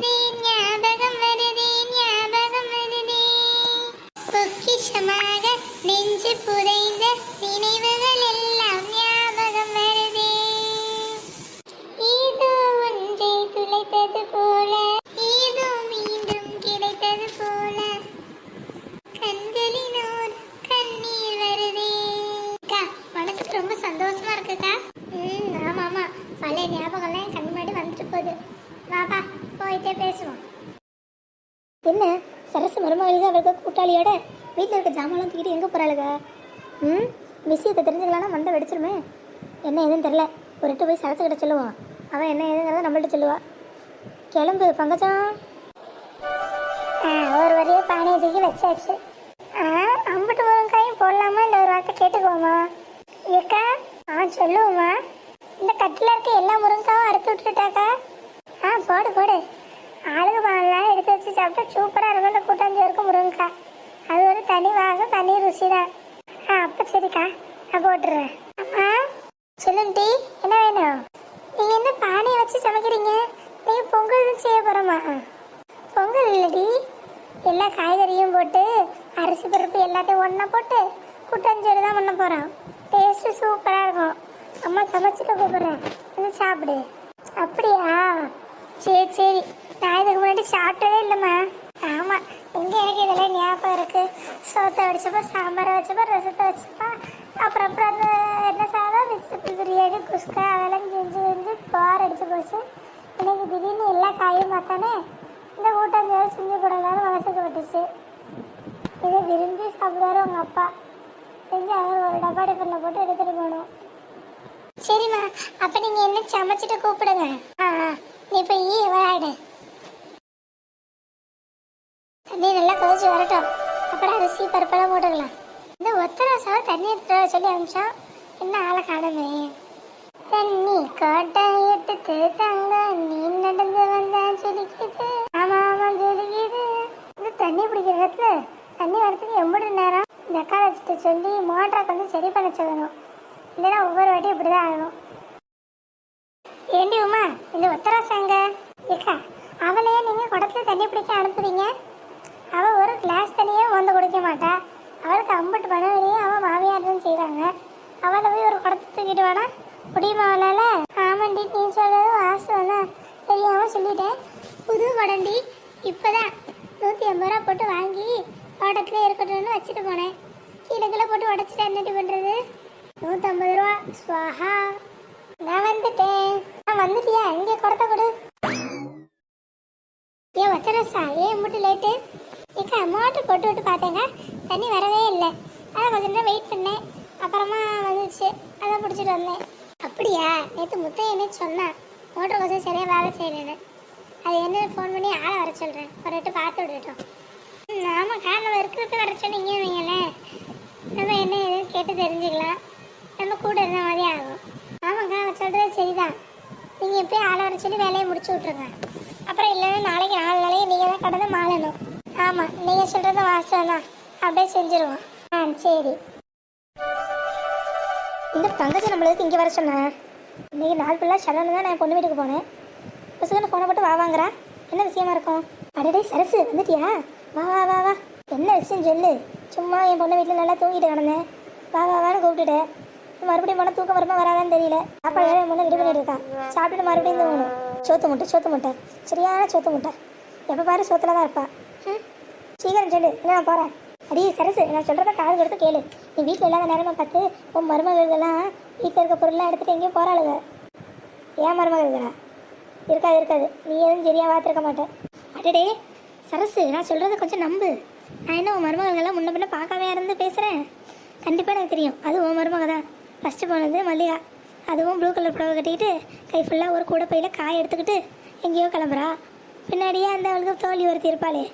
வருதே ஞாபகம் வருதே ஞாபகம் வருதே. பொக்கிஷமாக நெஞ்சு புதைந்த நினைவுகள் எல்லாம் ஞாபகம் வருதே. ஏதோ ஒன்றை துளைத்தது போல ஏதோ மீண்டும் கிடைத்தது போல. கண்களினோர் கண்ணீர் வருதே. அக்கா மனசுக்கு ரொம்ப சந்தோஷமா இருக்குக்கா. ம் ஆமா ஆமா பழைய ஞாபகம்லாம் என் கண் முன்னாடி வந்துட்டு போகுது. வா. வா பேசுவோம் என்ன சரசு மருமகளுக்கு அவளுக்கு கூட்டாளியோட வீட்டில் இருக்க ஜாமான்லாம் தூக்கிட்டு எங்கே போகிறாளுங்க ம்? விஷயத்தை தெரிஞ்சுக்கலாம்னா மண்டை வெடிச்சிருமே. என்ன ஏதுன்னு தெரில ஒரு எட்டு போய் சரசு கிட்ட சொல்லுவான். அவன் என்ன எதுங்கிறத நம்மள்ட்ட சொல்லுவா. கிளம்பு பங்கஜம் ஆ ஒரு வரையே பானையை தூக்கி வச்சாச்சு. ஆ முருங்காயும் போடலாமா? இல்லை ஒரு வார்த்தை கேட்டுக்குவோமா? ஏக்கா ஆ சொல்லுவோமா. இந்த கட்டில் இருக்க எல்லா முருங்காவும் அறுத்து விட்டுட்டாக்கா? ஆ போடு போடு. ஆளுக்கு பாலாம் எடுத்து வச்சு சாப்பிட்டா சூப்பராக இருக்கும். இந்த கூட்டாஞ்சோருக்கு முருங்கக்காய் அது ஒரு தனி வாசம் தனி ருசி தான் ஆ அப்போ சரிக்கா. நான் போட்டுறேன். அம்மா சொல்லுண்டி என்ன வேணும்? நீங்கள் என்ன பானையை வச்சு சமைக்கிறீங்க? நீங்கள் பொங்கல் தான் செய்ய போகிறோமா பொங்கல் இல்லடி எல்லா காய்கறியும் போட்டு அரிசி பருப்பு எல்லாத்தையும் ஒன்றா போட்டு கூட்டாஞ்சோறு தான் பண்ண போகிறோம் டேஸ்ட்டு சூப்பராக இருக்கும். அம்மா சமைச்சிட்டு கூப்பிட்றேன். வந்து சாப்பிடு. அப்படியா? சரி சரி. நான் இதுக்கு முன்னாடி சாப்பிட்டதே இல்லைம்மா. ஆமாம் எங்கே எனக்கு இதெல்லாம் ஞாபகம் இருக்குது சோத்தை வடிச்சப்போ சாம்பாரை வச்சப்போ ரசத்தை வச்சப்போ அப்புறம் அப்புறம் அந்த என்ன சாதம்? வெஜிடபிள் பிரியாணி குஸ்கா அதெல்லாம் செஞ்சு செஞ்சு போர் அடித்து போச்சு. எனக்கு திடீர்னு எல்லா காயும் பார்த்தானே இந்த கூட்டாஞ்சோறு செஞ்சு போடலான்னு மனசுக்கு பட்டுச்சு. இதை விரும்பி சாப்பிடுவார் உங்கள் அப்பா. செஞ்சு அவர் ஒரு டப்பா டிஃபனில் போட்டு எடுத்துகிட்டு போகணும். சரிம்மா அப்போ நீங்கள் என்ன சமைச்சிட்டு கூப்பிடுங்க? ஆ ஆ, நீ போய் விளையாடு அரிசி பருப்பெல்லாம் போட்டுக்கலாம். இந்த ஒத்தராசாவை தண்ணி எடுத்துட சொல்லி அனுப்பிச்சோம் என்ன ஆளை காணுமே. தண்ணி கோட்டை எடுத்து தங்க நீ நடந்து வந்தா சொல்லிக்கிது ஆமா ஆமா ஜொலிக்குது. இந்த தண்ணி பிடிக்கிற இடத்துல தண்ணி வரத்துக்கு எம்பிட்டு நேரம் இந்த அக்கா வச்சுட்டு சொல்லி மோட்டரை கொஞ்சம் சரி பண்ண சொல்லணும். இல்லைன்னா ஒவ்வொரு வாட்டியும் இப்படி தான் ஆகணும். ஏண்டி உமா இந்த உத்தரவாசங்க ஏக்கா அவளையே நீங்கள் குடத்துல தண்ணி பிடிக்க அனுப்புறீங்க? அவள் ஒரு கிளாஸ் தண்ணியே வந்து குடிக்க மாட்டா. அவளுக்கு அம்பட்டு பண்ண வெளியே அவள் மாமியார் தான் செய்கிறாங்க அவளை போய் ஒரு குடத்தை தூக்கிட்டு வேணா முடியுமா அவளால் ஆமாண்டி நீ சொல்கிறது வாசம் தான். தெரியாமல் சொல்லிட்டேன். புது குடண்டி இப்போதான் நூற்றி ஐம்பது ரூபா போட்டு வாங்கி தோட்டத்திலே இருக்கட்டும்னு வச்சுட்டு போனேன். கீழே கீழே போட்டு உடச்சிட்டு என்னடி பண்ணுறது நூற்றம்பது ரூபா. ஸ்வாஹா நான் வந்துட்டேன். நான் வந்துட்டியா? இங்கே குடத்தை கொடு ஏன் ஒத்தரசா ஏன் மட்டும் லேட்டு மோட்ரு போட்டு விட்டு பார்த்தேங்க. தண்ணி வரவே இல்லை. அதான் கொஞ்ச நேரம் வெயிட் பண்ணேன். அப்புறமா வந்துச்சு. அதான் பிடிச்சிட்டு வந்தேன். அப்படியா? நேற்று முத்தையனே சொன்னான் மோட்ரு கொஞ்சம் சரியாக வேலை செய்யணுன்னு அது என்ன ஃபோன் பண்ணி ஆளை வர சொல்கிறேன் ஒரு விட்டு பார்த்து விட்டுட்டோம். ம், ஆமாக்கா நம்ம இருக்கிறதுக்கு வர சொன்னீங்க வைங்களேன். நம்ம என்ன ஏதுன்னு கேட்டு தெரிஞ்சுக்கலாம். நம்ம கூட இருந்த மாதிரி ஆகும். ஆமாங்க அவன் சொல்கிறது சரிதான். நீங்கள் எப்பயும் ஆளை வர சொல்லி வேலையை முடிச்சு விட்ருங்க அப்புறம் இல்லைன்னா நாளைக்கு நாலு நாளைக்கு நீங்கள் தான் கடந்து மாளணும் ஆமாம் நீங்கள் சொல்கிறது வாசம் தான் அப்படியே செஞ்சுருவோம். ஆ சரி. இந்த தங்கச்சி நம்மளுக்கு இங்கே வர சொன்னேன் இன்னைக்கு நாள் ஃபுல்லாக ஷடனு தான் நான் பொண்ணு வீட்டுக்கு போனேன். பசுகன்னு ஃபோனை போட்டு வா வாங்குறா. என்ன விஷயமா இருக்கும்? அடடே சரசு வந்துட்டியா? வா வா வா வா. என்ன விஷயம் சொல்லு? சும்மா என் பொண்ணு வீட்டில் நல்லா தூங்கிட்டு கிடந்தேன். வா வா வான்னு கூப்பிட்டுட்டேன் மறுபடியும் போனால் தூக்கம் வருமா வராதான்னு தெரியல. சாப்பாடு வேற முன்னே பொண்ணு பண்ணிட்டு இருக்கான் சாப்பிட்டுட்டு மறுபடியும் தூங்கணும். சோத்து முட்டை சோத்து முட்டை. சரியான சோத்து முட்டை. எப்போ பாரு சோத்தில் தான் இருப்பான் சீக்கிரம் சொல்லு. நான் போகிறேன் அடி சரசு நான் சொல்கிறத காது கொடுத்து கேளு. நீ வீட்டில் இல்லாத நேரமாக பார்த்து உன் மருமகள்கள்லாம் வீட்டில் இருக்க பொருள்லாம் எடுத்துகிட்டு எங்கேயும் போகிறாளுங்க ஏன் மருமகள்களா? இருக்காது இருக்காது. நீ எதுவும் சரியாக பார்த்துருக்க மாட்டேன். அடடே சரசு நான் சொல்கிறத கொஞ்சம் நம்பு. நான் என்ன உன் மருமகள்கள்லாம் முன்ன பின்ன பார்க்காம இருந்து பேசுகிறேன் கண்டிப்பாக எனக்கு தெரியும். அது உன் மருமக தான். ஃபஸ்ட்டு போனது மல்லிகா. அதுவும் ப்ளூ கலர் புடவை கட்டிக்கிட்டு கை ஃபுல்லாக ஒரு கூடை பையில் காய் எடுத்துக்கிட்டு எங்கேயோ கிளம்புறா. பின்னாடியே அந்த அவளுக்கு தோழி ஒருத்தி இருப்பாளே.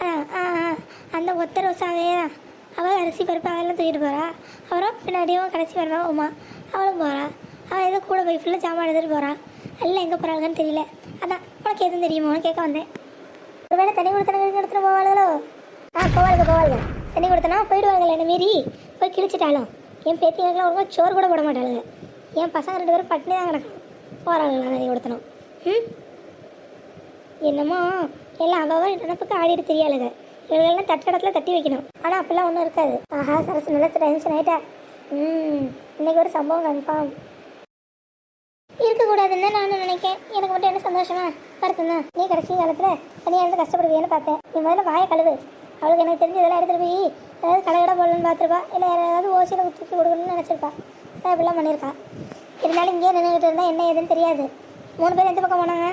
ஆ ஆ ஆ, அந்த ஒத்த ரோசாவே தான். அவள் அரிசி பருப்பு அதெல்லாம் தூக்கிட்டு போகிறா அப்புறம் பின்னாடியும் கடைசி வரவா உமா. அவளும் போகிறா அவள் ஏதோ கூட போய் ஃபுல்லாக ஜாமான் எடுத்துகிட்டு போகிறா எல்லாம் எங்கே போகிறாங்கன்னு தெரியல. அதான் உனக்கு எதுவும் தெரியுமோன்னு கேட்க வந்தேன். ஒருவேளை தண்ணி கொடுத்தன எடுத்துகிட்டு போவாளுகளோ? ஆ போவாளுங்க போவாளுங்க. தண்ணி கொடுத்தனா போயிடுவாங்களே என்ன மீறி. போய் கிழிச்சிட்டாலும். என் பேத்திங்களுக்குலாம் ஒரு சோறு கூட போட மாட்டாளுங்க. என் பசங்க ரெண்டு பேரும் பட்டினி தான் கிடக்கும். போகிறாளுங்க தண்ணி கொடுத்தனும் ம்? என்னமோ? எல்லாம் அவ நினப்புக்கு ஆடிட்டு தெரியாளுங்க இவர்களெல்லாம் தட்ட இடத்துல தட்டி வைக்கணும். ஆனால் அப்பெல்லாம் ஒன்றும் இருக்காது. ஆஹா சரசு நல்லா டென்ஷன் ஆகிட்டா ம் இன்னைக்கு ஒரு சம்பவம் கன்ஃபார்ம் இருக்கக்கூடாதுன்னு நானும் நினைக்கேன். எனக்கு மட்டும் என்ன சந்தோஷமா? வருத்தம்? தான் நீ கடைசி காலத்தில் தனியாக இருந்து கஷ்டப்படுவியன்னு பார்த்தேன். நீ முதல்ல வாயை கழுவு. அவளுக்கு எனக்கு தெரிஞ்ச இதெல்லாம் எடுத்துகிட்டு போய் ஏதாவது கடை கடை போடணும்னு பார்த்துருப்பா. இல்லை யாராவது ஓசியில் தூக்கி கொடுக்கணும்னு நினச்சிருப்பா. அதான் இப்படிலாம் பண்ணியிருக்கா. இருந்தாலும் இங்கேயே நின்றுக்கிட்டு இருந்தால் என்ன ஏதுன்னு தெரியாது. மூணு பேர் எந்த பக்கம் போனாங்க?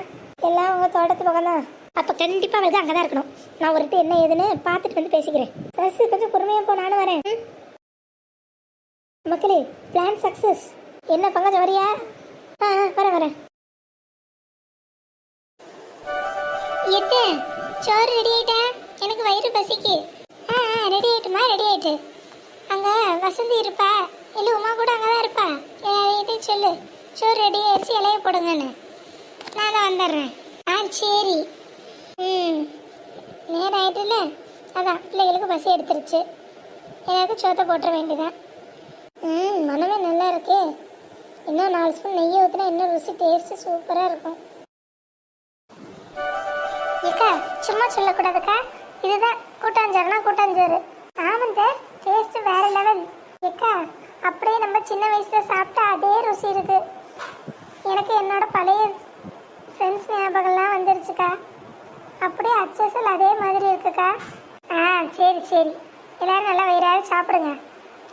எல்லாம் உங்கள் தோட்டத்து பக்கம் தான் அப்போ கண்டிப்பாக வந்து அங்கே தான் இருக்கணும். நான் ஒருட்டு என்ன ஏதுன்னு பார்த்துட்டு வந்து பேசிக்கிறேன். சரசு கொஞ்சம் பொறுமையாக போ நானும் வரேன். மக்களே பிளான் சக்ஸஸ் என்ன பங்கஜம் வரியா? ஆ ஆ, வரேன் வரேன். எட்டு சோறு ரெடி ஆயிட்டா? எனக்கு வயிறு பசிக்கு. ஆ ஆ ரெடி ஆயிட்டுமா ரெடி ஆயிட்டு. அங்கே வசந்தி இருப்பா. இல்லை உமா கூட அங்கே தான் இருப்பா எல்லார்கிட்டையும் சொல்லு. சோறு ரெடி ஆயிடுச்சு இலைய போடுங்கன்னு. நான் தான் வந்துடுறேன். ஆ சரி. ம். நேரம் ஆயிட்டுல அதான் பிள்ளைகளுக்கு பசி எடுத்துருச்சு. எல்லாருக்கும் சோத்தை போட்டுற வேண்டியதான் ம் மனமே நல்லா இருக்கே. இன்னும் நாலு ஸ்பூன் நெய் ஊற்றினா இன்னும் ருசி டேஸ்ட்டு சூப்பராக இருக்கும். ஏக்கா சும்மா சொல்லக்கூடாதுக்கா. இதுதான் கூட்டாஞ்சோறுனா கூட்டாஞ்சோறு. ஆமாந்த டேஸ்ட்டு வேற லெவல் ஏக்கா அப்படியே நம்ம சின்ன வயசுல சாப்பிட்டா அதே ருசி இருக்கு. எனக்கு என்னோட பழைய ஃப்ரெண்ட்ஸ் ஞாபகம்லாம் வந்துருச்சுக்கா. அப்படியே அச்சசல் அதே மாதிரி இருக்குக்கா. ஆ சரி சரி. எல்லாரும் நல்லா வயிறார சாப்பிடுங்க.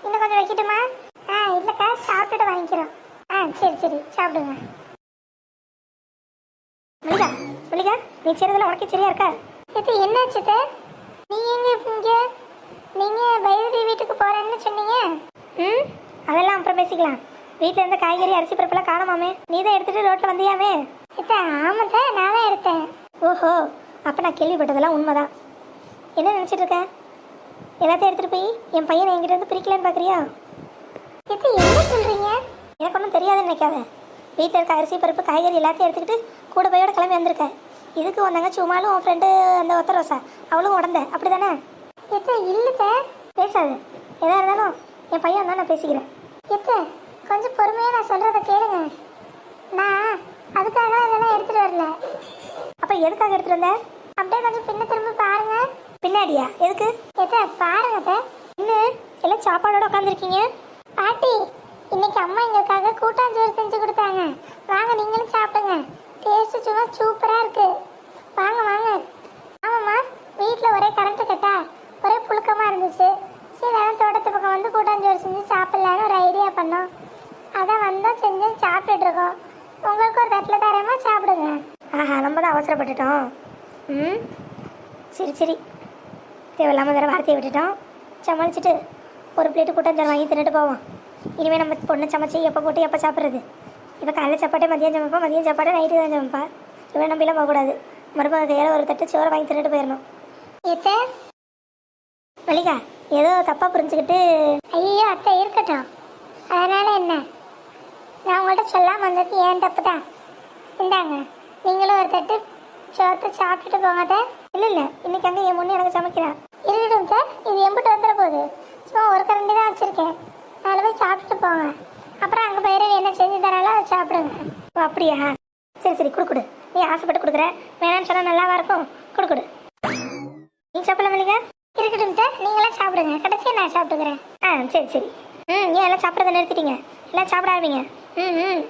இன்னும் கொஞ்சம் வைக்கட்டுமா? ஆ இல்லைக்கா சாப்பிட்டுட்டு வாங்கிக்கிறோம். ஆ சரி சரி. சாப்பிடுங்க. மல்லிகா மல்லிகா நீ செய்றதுல உனக்கு சரியா இருக்கா? இது என்னாச்சு இது? நீங்க எங்க இங்க? நீங்க பைரவி வீட்டுக்கு போறேன்னு சொன்னீங்க? ம்? அதெல்லாம் அப்புறம் பேசிக்கலாம். வீட்டில் இருந்த காய்கறி அரிசி பருப்பெல்லாம் காணமாமே. நீ தான் எடுத்துட்டு ரோட்டில் வந்தியாமே? இத்தா ஆமாத்தா நான் தான் எடுத்தேன். ஓஹோ. அப்போ நான் கேள்விப்பட்டதெல்லாம் உண்மைதான். என்ன நினச்சிட்டு இருக்க? எல்லாத்தையும் எடுத்துகிட்டு போய் என் பையனை என்கிட்ட வந்து பிரிக்கலன்னு பார்க்குறியா இது என்ன சொல்கிறீங்க எனக்கு ஒன்றும் தெரியாதுன்னு நினைக்காத. வீட்டில் இருக்க அரிசி பருப்பு காய்கறி எல்லாத்தையும் எடுத்துக்கிட்டு கூட பையோட கிளம்பி வந்திருக்கேன் இதுக்கு உன் தங்கச்சி உமாலும் உன் ஃப்ரெண்டு அந்த ஒத்த ரோசா அவளும் உடந்த. அப்படி தானே எத்த இல்லைத்த பேசாது. எதாக இருந்தாலும் என் பையன் தான் நான் பேசிக்கிறேன். எத்த கொஞ்சம் பொறுமையாக நான் சொல்கிறத கேளுங்க. நான் அதுக்காக இதெல்லாம் எடுத்துகிட்டு வரல. அப்போ எதுக்காக எடுத்துகிட்டு வந்த? அப்படியே கொஞ்சம் பின்ன திரும்ப பாருங்க. பின்னாடியா? எதுக்கு? எதை பாருங்க அத்தை. இன்னும் எல்லாம் சாப்பாடோட உட்காந்துருக்கீங்க பாட்டி இன்னைக்கு அம்மா எங்களுக்காக கூட்டாஞ்சோறு செஞ்சு கொடுத்தாங்க. வாங்க நீங்களும் சாப்பிடுங்க. டேஸ்ட் சும்மா சூப்பராக இருக்கு. வாங்க வாங்க. ஆமாம்மா வீட்டில் ஒரே கரண்ட்டு கட்டா? ஒரே புழுக்கமாக இருந்துச்சு. சரி அதான் தோட்டத்து பக்கம் வந்து கூட்டாஞ்சோறு செஞ்சு சாப்பிட்லான்னு ஒரு ஐடியா பண்ணோம். அதான் வந்தால் செஞ்சு சாப்பிட்டுட்டு இருக்கோம். உங்களுக்கு ஒரு தட்டில் தரமா சாப்பிடுங்க. ஆஹா நம்ம தான் அவசரப்பட்டுட்டோம். ம். சரி சரி. தேவையில்லாமல் வேறு வார்த்தையை விட்டுட்டோம். சமாளிச்சுட்டு ஒரு பிளேட்டு கூட்டாஞ்சோறு வாங்கி தின்னுட்டு போவோம். இனிமேல் நம்ம பொண்ணு சமைச்சு எப்போ போட்டு எப்போ சாப்பிட்றது? இப்போ காலையில் சாப்பாட்டே மதியம் சமைப்பா மதியம் சாப்பாடு நைட்டு தான் சமைப்பா. இவன் நம்பிலாம் போகக்கூடாது. மறுபடியும் கையில் ஒரு தட்டு சோறை வாங்கி தின்னுட்டு போயிடணும் ஏத்த. மல்லிகா ஏதோ தப்பாக புரிஞ்சுக்கிட்டு. ஐயோ அத்தை இருக்கட்டும். அதனால் என்ன? நான் உங்கள்கிட்ட சொல்லாமல் வந்தது ஏன் தப்பு தான் இந்தாங்க நீங்களும் ஒரு தட்டு சோத்தை சாப்பிட்டுட்டு போங்க இல்லை இல்லை. இன்னைக்கு அங்கே என் முன்னே எனக்கு சமைக்கிறேன் இருக்கட்டும் சார் இது எம்பிட்டு வந்துட போகுது. சும்மா ஒரு கரண்டி தான் வச்சுருக்கேன். நாலு போய் சாப்பிட்டுட்டு போங்க. அப்புறம் அங்கே பயிரவி என்ன செஞ்சு தராலோ அதை சாப்பிடுங்க. ஓ அப்படியா? சரி சரி. கொடுக்குடு நீ ஆசைப்பட்டு கொடுக்குற. வேணான்னு சொன்னால் நல்லாவா இருக்கும். கொடுக்குடு நீ சாப்பிடல மல்லிகா இருக்கட்டும் சார் நீங்களாம் சாப்பிடுங்க. கடைசியாக நான் சாப்பிட்டுக்கிறேன். ஆ சரி சரி. ம் ஏன் எல்லாம் சாப்பிட்றத நிறுத்திட்டீங்க? எல்லாம் சாப்பிட ம் ம்.